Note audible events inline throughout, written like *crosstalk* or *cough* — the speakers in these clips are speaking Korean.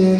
이제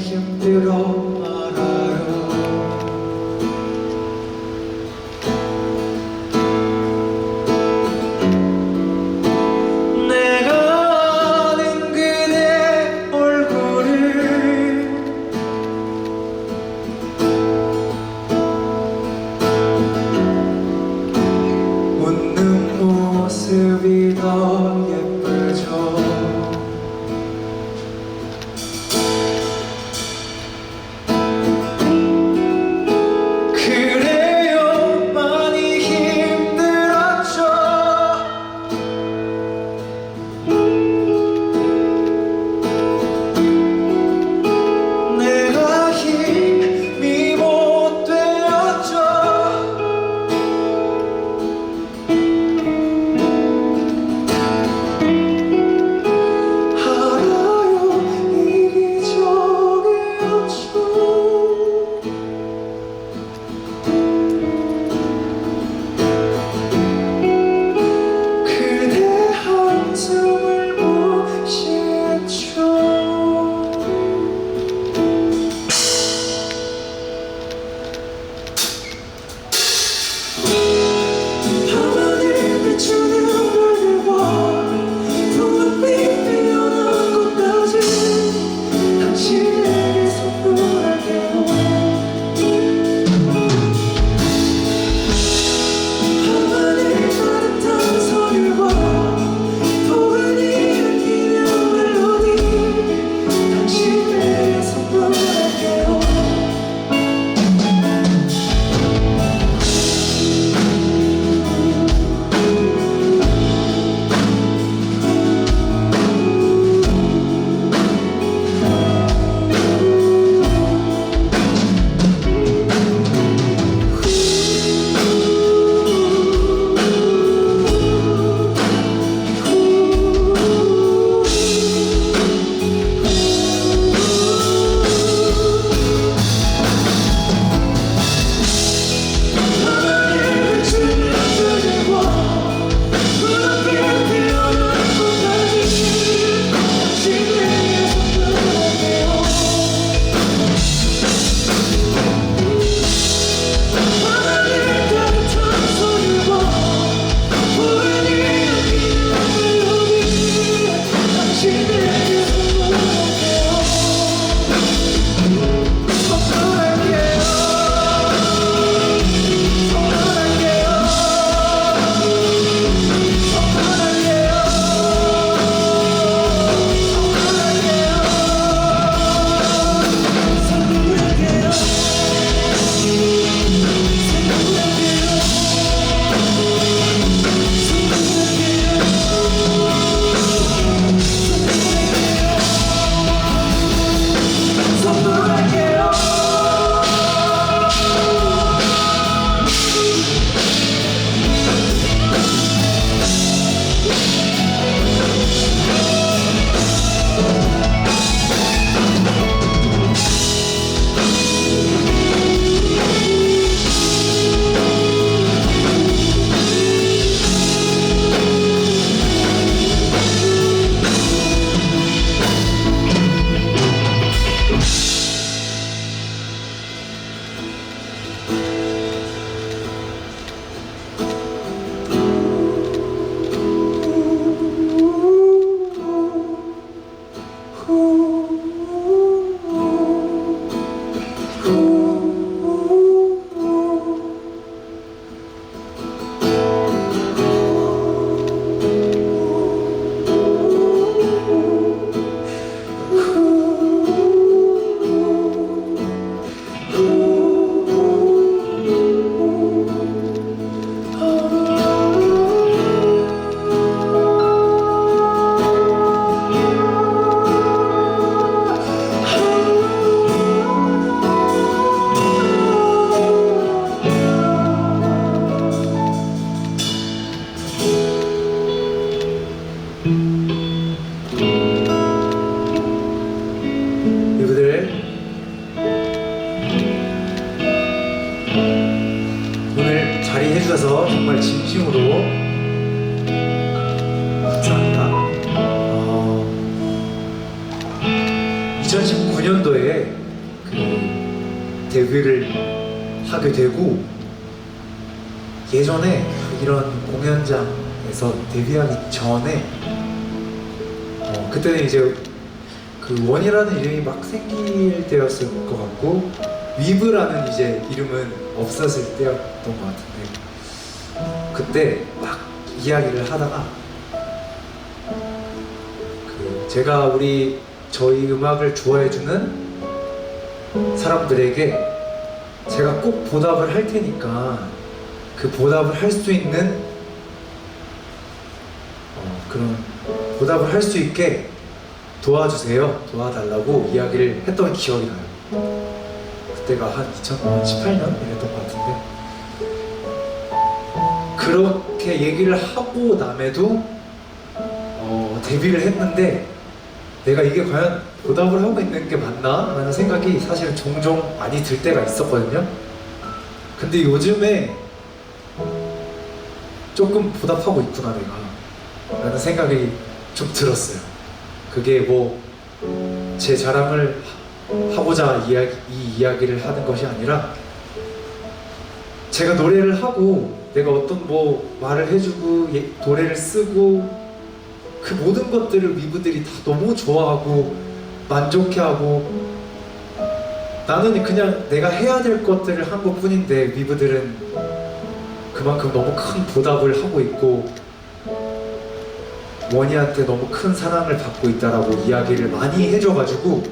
누구들 오늘 자리해 주셔서 정말 진심으로 감사합니다. 어, 2019년도에 그 데뷔를 하게 되고 예전에 이런 공연장 에서 데뷔하기 전에 어, 그때는 이제 그 원이라는 이름이 막 생길 때였을 것 같고 위브라는 이제 이름은 없었을 때였던 것 같은데 그때 막 이야기를 하다가 그 제가 우리 저희 음악을 좋아해주는 사람들에게 제가 꼭 보답을 할 테니까 그 보답을 할 수 있는 어, 그런 보답을 할 수 있게 도와주세요. 도와달라고 이야기를 했던 기억이 나요. 그때가 한 2018년 이랬던 것 같은데 그렇게 얘기를 하고 남에도 어, 데뷔를 했는데 내가 이게 과연 보답을 하고 있는 게 맞나? 라는 생각이 사실은 종종 많이 들 때가 있었거든요. 근데 요즘에 조금 보답하고 있구나 내가 라는 생각이 좀 들었어요. 그게 뭐 제 자랑을 하- 하고자 이야기, 이 이야기를 하는 것이 아니라 제가 노래를 하고 내가 어떤 뭐 말을 해주고 예- 노래를 쓰고 그 모든 것들을 위브들이 다 너무 좋아하고 만족해하고 나는 그냥 내가 해야 될 것들을 한 것뿐인데 위브들은 그만큼 너무 큰 보답을 하고 있고 원희한테 너무 큰 사랑을 받고 있다라고 이야기를 많이 해줘가지고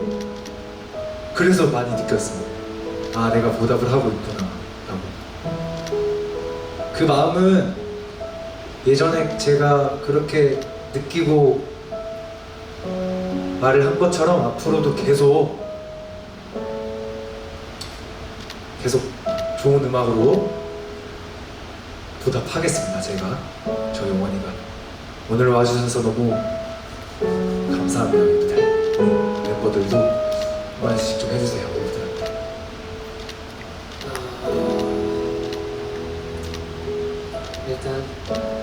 그래서 많이 느꼈습니다. 아 내가 보답을 하고 있구나 라고. 그 마음은 예전에 제가 그렇게 느끼고 말을 한 것처럼 앞으로도 계속 계속 좋은 음악으로 보답하겠습니다 제가. 저희 어머니가 오늘 와주셔서 너무 감사합니다. 여러분들 멤버들도 한 말씩 좀 해주세요 여러분들한테. 일단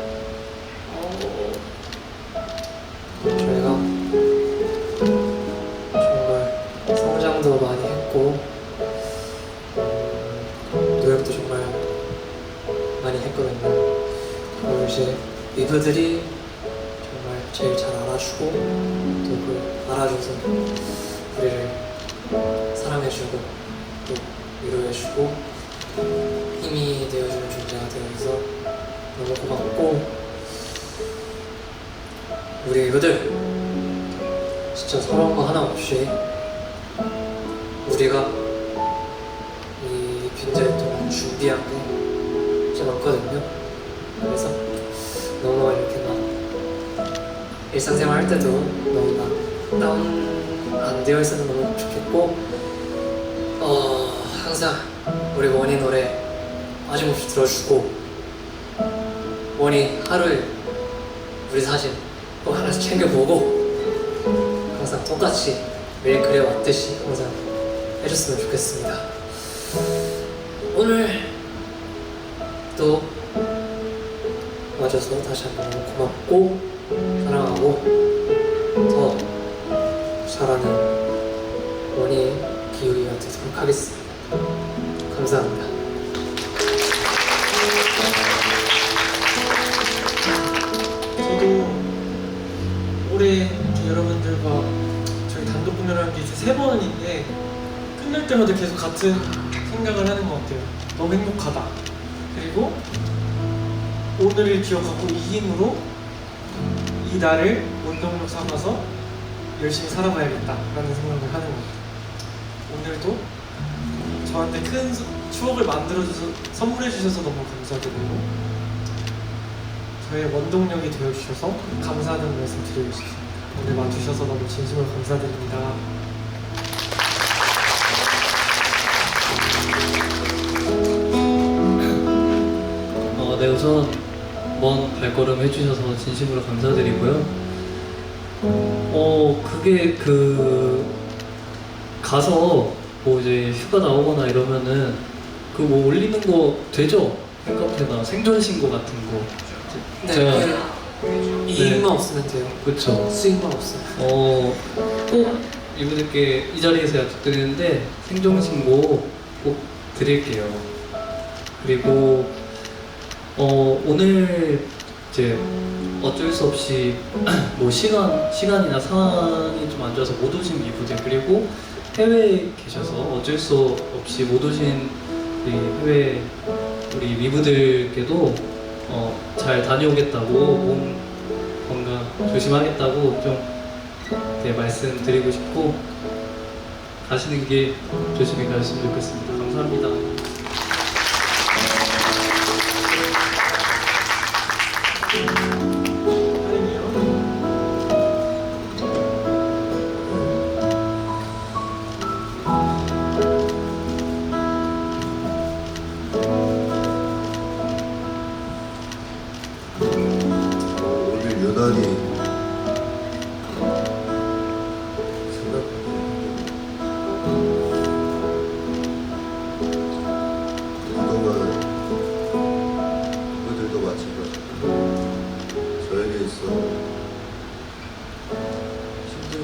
우리 이거들 진짜 서러운 거 하나 없이 우리가 이 빈자리 동안 준비한 게 진짜 많거든요. 그래서 너무 이렇게 막 일상생활 할 때도 너무 막 다운 안 되어 있어도 너무 좋겠고 어 항상 우리 원희 노래 빠짐없이 들어주고 원희 하루에 우리 사진 꼭 하나씩 챙겨보고 항상 똑같이 매일 그래왔듯이 항상 해줬으면 좋겠습니다. 오늘 또 와줘서 다시 한번 너무 고맙고 사랑하고 더 잘하는 원희 기우이가 되도록 하겠습니다. 감사합니다 때마다 계속 같은 생각을 하는 것 같아요. 너무 행복하다. 그리고 오늘을 기억하고 이 힘으로 이 날을 원동력 삼아서 열심히 살아가야겠다라는 생각을 하는 것 같아요. 오늘도 저한테 큰 수- 추억을 만들어줘서 선물해주셔서 너무 감사드리고 저의 원동력이 되어주셔서 감사하다는 말씀 드리고 싶습니다. 오늘 와주셔서 너무 진심으로 감사드립니다. 어, 네 우선 먼 발걸음 해주셔서 진심으로 감사드리고요. 어 그게 그 가서 뭐 이제 휴가 나오거나 이러면은 그 뭐 올리는 거 되죠? 팬카페나 생존 신고 같은 거 네, 제가 그 이익만 없으면 돼요. 그쵸 수익만 없어요. 어, 꼭 이분들께 이 자리에서 약속드리는데 생존 신고 꼭 드릴게요. 그리고 어, 오늘 이제 어쩔 수 없이 *clears throat* 뭐 시간 시간이나 상황이 좀 안 좋아서 못 오신 미부들 그리고 해외에 계셔서 어쩔 수 없이 못 오신 우리 해외 우리 미부들께도 어, 잘 다녀오겠다고 몸 건강 조심하겠다고 좀 네, 말씀드리고 싶고 가시는 길 조심히 가셨으면 좋겠습니다. 감사합니다.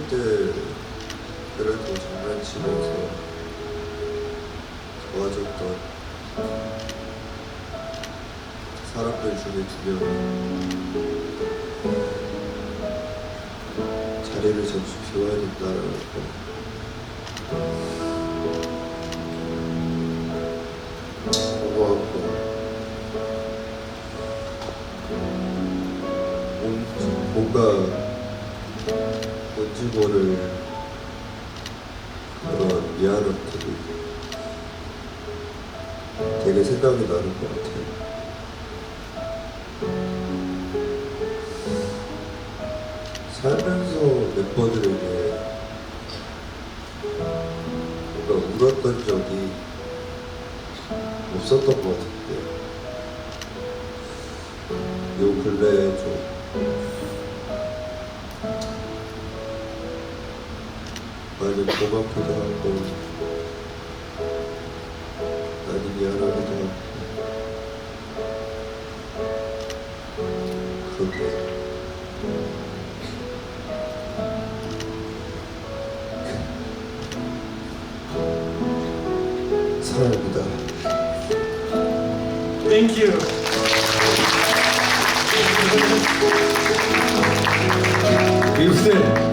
때 그래도 장난치면서 도와줬던 사람들 중에 두 명이 자리를 잠시 비워야 된다라는 거. 뭔- 뭔가 뭔지 모를 그런 미안함들이 되게 생각이 나는 것 같아요. 살면서 멤버들에게 뭔가 울었던 적이 없었던 것 같은데 요 근래에 좀 많이 고맙기도 하고 많이 미안하기도 하고 그런데 사랑합니다. 땡큐. 미우들